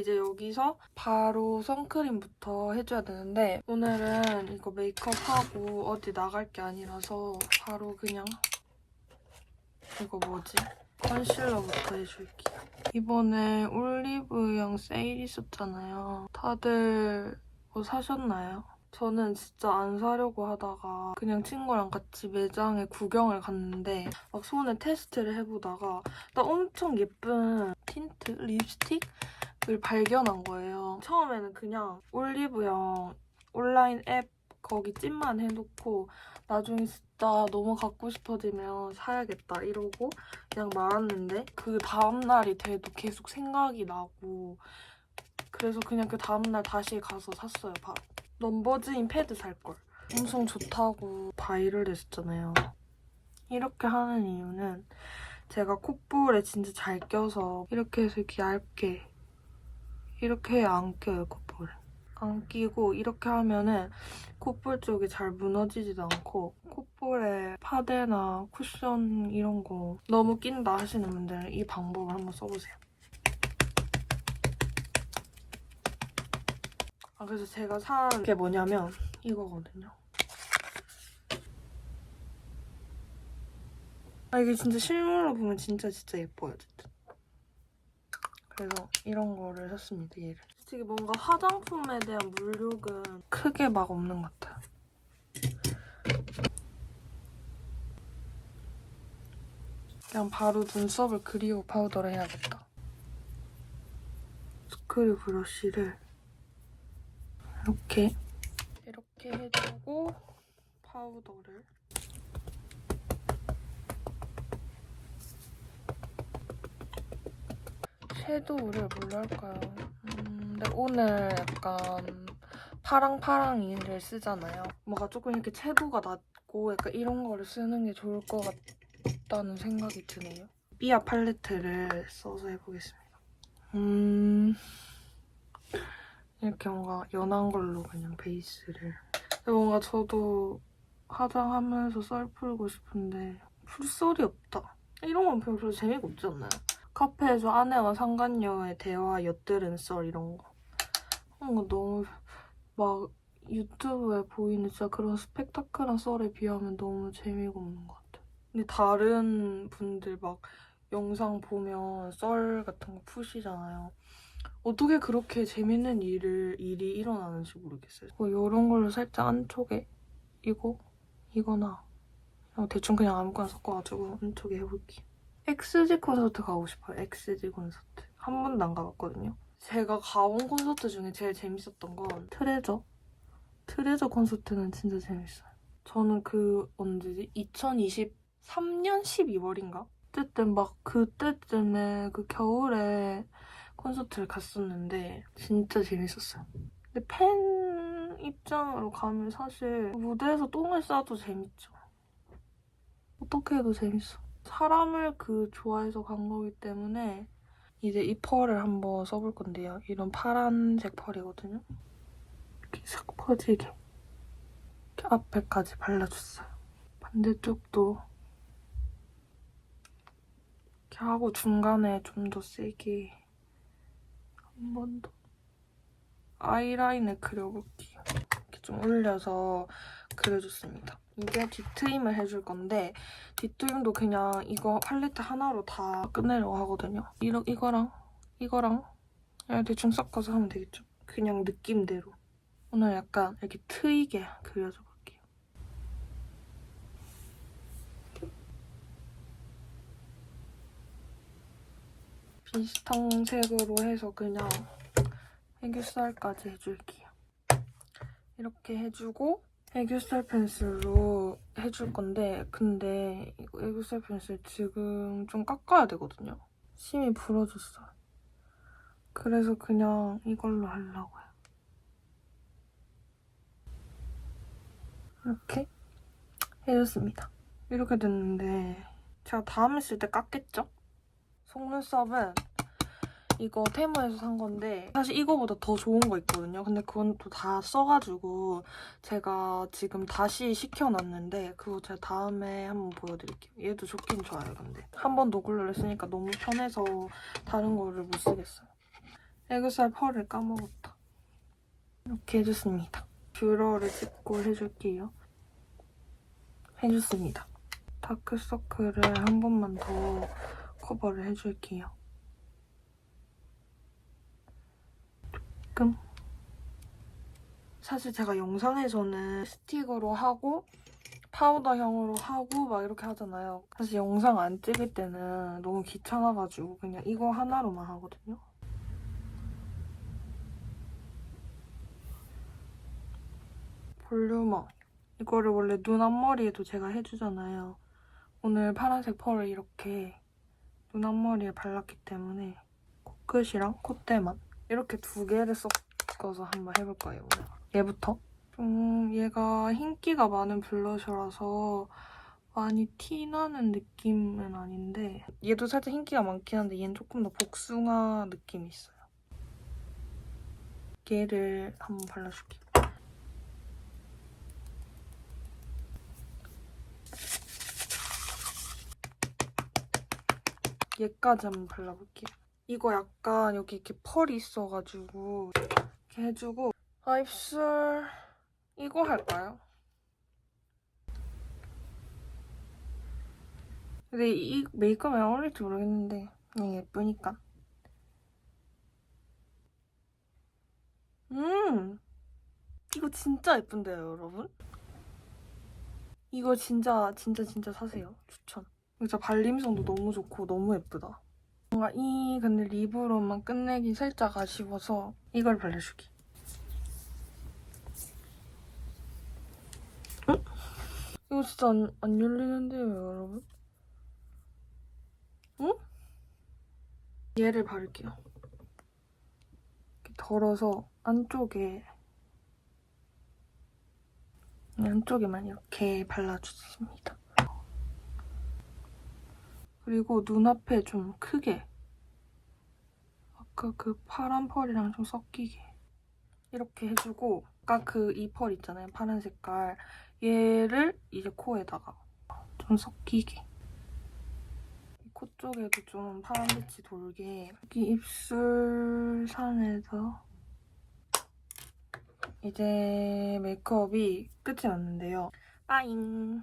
이제 여기서 바로 선크림부터 해줘야 되는데 오늘은 이거 메이크업하고 어디 나갈 게 아니라서 바로 그냥 이거 뭐지? 컨실러부터 해줄게요. 이번에 올리브영 세일 있었잖아요. 다들 뭐 사셨나요? 저는 진짜 안 사려고 하다가 그냥 친구랑 같이 매장에 구경을 갔는데 막 손에 테스트를 해보다가 나 엄청 예쁜 틴트, 립스틱 을 발견한 거예요. 처음에는 그냥 올리브영 온라인 앱 거기 찜만 해놓고 나중에 진짜 너무 갖고 싶어지면 사야겠다 이러고 그냥 말았는데 그 다음날이 돼도 계속 생각이 나고 그래서 그냥 그 다음날 다시 가서 샀어요 바로. 넘버즈인 패드 살걸. 엄청 좋다고 바이럴 했었잖아요. 이렇게 하는 이유는 제가 콧볼에 진짜 잘 껴서 이렇게 해서 이렇게 얇게 이렇게 해야 안 껴요 콧볼에. 안 끼고 이렇게 하면은 콧볼 쪽이 잘 무너지지도 않고 콧볼에 파데나 쿠션 이런 거 너무 낀다 하시는 분들은 이 방법을 한번 써보세요. 아 그래서 제가 산 게 뭐냐면 이거거든요. 아 이게 진짜 실물로 보면 진짜 진짜 예뻐요 진짜. 그래서 이런 거를 샀습니다 얘를. 솔직히 뭔가 화장품에 대한 물욕은 크게 막 없는 것 같아요. 그냥 바로 눈썹을 그리고 파우더를 해야겠다. 스크류 브러쉬를 이렇게 이렇게 해주고 파우더를 섀도우를 뭘로 할까요? 음, 근데 오늘 약간 파랑파랑이를 쓰잖아요. 뭔가 조금 이렇게 채도가 낮고 약간 이런 거를 쓰는 게 좋을 것 같다는 생각이 드네요. 삐아 팔레트를 써서 해보겠습니다. 음... 이렇게 뭔가 연한 걸로 그냥 베이스를. 뭔가 저도 화장하면서 썰 풀고 싶은데 풀썰이 없다. 이런 건 별로 재미가 없지 않나요? 카페에서 아내와 상간녀의 대화 엿들은 썰 이런 거. 그런 거 너무 막 유튜브에 보이는 진짜 그런 스펙타클한 썰에 비하면 너무 재미가 없는 것 같아요. 근데 다른 분들 막 영상 보면 썰 같은 거 푸시잖아요. 어떻게 그렇게 재밌는 일을, 일이 일어나는지 모르겠어요. 뭐 이런 걸로 살짝 안쪽에 이거, 이거나 그냥 대충 그냥 아무거나 섞어가지고 안쪽에 해볼게 요. XG 콘서트 가고 싶어요. XG 콘서트. 한 번도 안 가봤거든요. 제가 가본 콘서트 중에 제일 재밌었던 건 트레저. 트레저 콘서트는 진짜 재밌어요. 저는 그 언제지? 2023년 12월인가? 어쨌든 막 그때쯤에 그 겨울에 콘서트를 갔었는데 진짜 재밌었어요. 근데 팬 입장으로 가면 사실 무대에서 똥을 싸도 재밌죠. 어떻게 해도 재밌어. 사람을 그 좋아해서 간 거기 때문에 이제 이 펄을 한번 써볼 건데요. 이런 파란색 펄이거든요. 이렇게 싹 퍼지게 이렇게 앞에까지 발라줬어요. 반대쪽도 이렇게 하고 중간에 좀 더 세게 한 번 더 아이라인을 그려볼게요. 좀 올려서 그려줬습니다. 이게 뒷트임을 해줄 건데 뒷트임도 그냥 이거 팔레트 하나로 다 끝내려고 하거든요. 이러, 이거랑 이거랑 그냥 대충 섞어서 하면 되겠죠. 그냥 느낌대로. 오늘 약간 이렇게 트이게 그려줘 볼게요. 비슷한 색으로 해서 그냥 애교살까지 해줄게요. 이렇게 해주고 애교살 펜슬로 해줄 건데 근데 이거 애교살 펜슬 지금 좀 깎아야 되거든요. 심이 부러졌어요. 그래서 그냥 이걸로 하려고요. 이렇게 해줬습니다. 이렇게 됐는데 제가 다음에 쓸때 깎겠죠? 속눈썹은 이거 테무에서 산 건데 사실 이거보다 더 좋은 거 있거든요. 근데 그건 또 다 써가지고 제가 지금 다시 시켜놨는데 그거 제가 다음에 한번 보여드릴게요. 얘도 좋긴 좋아요, 근데. 한 번 노글러를 쓰니까 너무 편해서 다른 거를 못 쓰겠어요. 애교살 펄을 까먹었다. 이렇게 해줬습니다. 뷰러를 짚고 해줄게요. 해줬습니다. 다크서클을 한 번만 더 커버를 해줄게요. 조금. 사실 제가 영상에서는 스틱으로 하고 파우더형으로 하고 막 이렇게 하잖아요. 사실 영상 안 찍을 때는 너무 귀찮아가지고 그냥 이거 하나로만 하거든요. 볼륨업. 이거를 원래 눈 앞머리에도 제가 해주잖아요. 오늘 파란색 펄을 이렇게 눈 앞머리에 발랐기 때문에 코끝이랑 콧대만 이렇게 두 개를 섞어서 한번 해볼 거예요. 오늘. 얘부터. 좀 얘가 흰기가 많은 블러셔라서 많이 티나는 느낌은 아닌데 얘도 살짝 흰기가 많긴 한데 얘는 조금 더 복숭아 느낌이 있어요. 얘를 한번 발라줄게요. 얘까지 한번 발라볼게요. 이거 약간 여기 이렇게 펄이 있어가지고 이렇게 해주고. 아 입술. 이거 할까요? 근데 이 메이크업에 어울릴지 모르겠는데 그냥 예쁘니까. 음! 이거 진짜 예쁜데요 여러분? 이거 진짜 진짜 진짜 사세요. 추천. 진짜 발림성도 너무 좋고 너무 예쁘다 뭔가 이 근데 립으로만 끝내기 살짝 아쉬워서 이걸 발라주기 응? 이거 진짜 안, 안 열리는데요 여러분? 응? 얘를 바를게요 이렇게 덜어서 안쪽에 안쪽에만 이렇게 발라주겠습니다. 그리고 눈앞에 좀 크게 아까 그 파란 펄이랑 좀 섞이게 이렇게 해주고 아까 그 이 펄 있잖아요. 파란 색깔 얘를 이제 코에다가 좀 섞이게 코 쪽에도 좀 파란빛이 돌게 여기 입술선에서 이제 메이크업이 끝이 났는데요. 빠잉!